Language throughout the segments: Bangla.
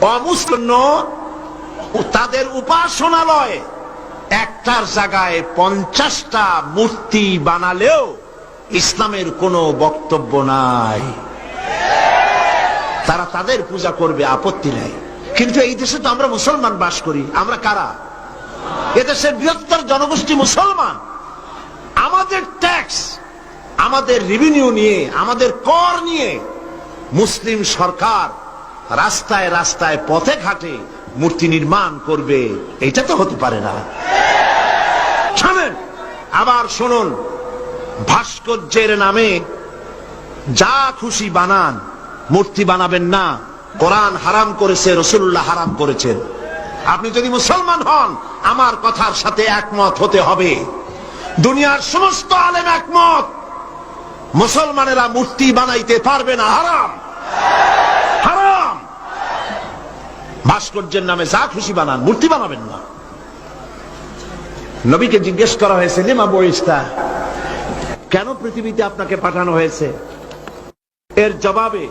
অমুসলিম তাদের উপাসনালয় একটার জায়গায় পঞ্চাশটা মূর্তি বানালেও ইসলামের কোনো বক্তব্য নাই। তারা তাদের পূজা করবে, আপত্তি নাই। কিন্তু এই দেশে তো আমরা মুসলমান বাস করি। আমরা কারা? এদেশের বৃহত্তর জনগোষ্ঠী মুসলমান। আমাদের ট্যাক্স, আমাদের রেভিনিউ নিয়ে, আমাদের কর নিয়ে মুসলিম সরকার রাস্তায় রাস্তায় পথে ঘাটে মূর্তি নির্মাণ করবে, এটা তো হতে পারে না। আবার শুনুন, ভাস্কর্যের নামে যা খুশি বানান, মূর্তি বানাবেন না, কোরআন হারাম করেছে রসুল্লাহ হারাম করেছেন। আপনি যদি মুসলমান হন, আমার কথার সাথে একমত হতে হবে। দুনিয়ার সমস্ত আলেম একমত। মুসলমানেরা মূর্তি বানাইতে পারবে না, হারাম। ভাস্কর্যের নামে যা খুশি বানান মূর্তি বানাবেন না। নবীকে জিজ্ঞেস করা হয়েছে লিমা বইস্তা কেন পৃথিবীতে আপনাকে পাঠানো হয়েছে? এর জবাবে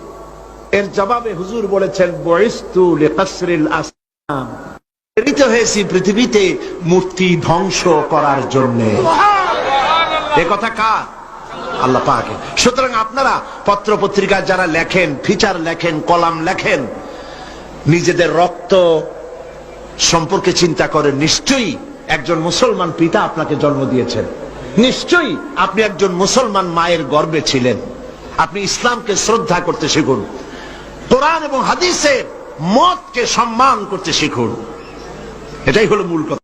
এর জবাবে হুজুর বলেছেন বয়স্তু লিকাসরিল আসনাম প্রেরিত হয়েছি পৃথিবীতে মূর্তি ধ্বংস করার জন্য। এ কথা কার? আল্লাহ পাকে সুতরাং আপনারা পত্র পত্রিকা যারা লেখেন ফিচার লেখেন কলাম লেখেন নিজেদের রক্ত সম্পর্কে চিন্তা করেন। নিশ্চয়ই একজন মুসলমান পিতা আপনাকে জন্ম দিয়েছেন। নিশ্চয়ই আপনি একজন মুসলমান মায়ের গর্বে ছিলেন। আপনি ইসলামকে শ্রদ্ধা করতে শিখুন। কোরআন এবং হাদিসের মতকে সম্মান করতে শিখুন। এটাই হলো মূল কথা।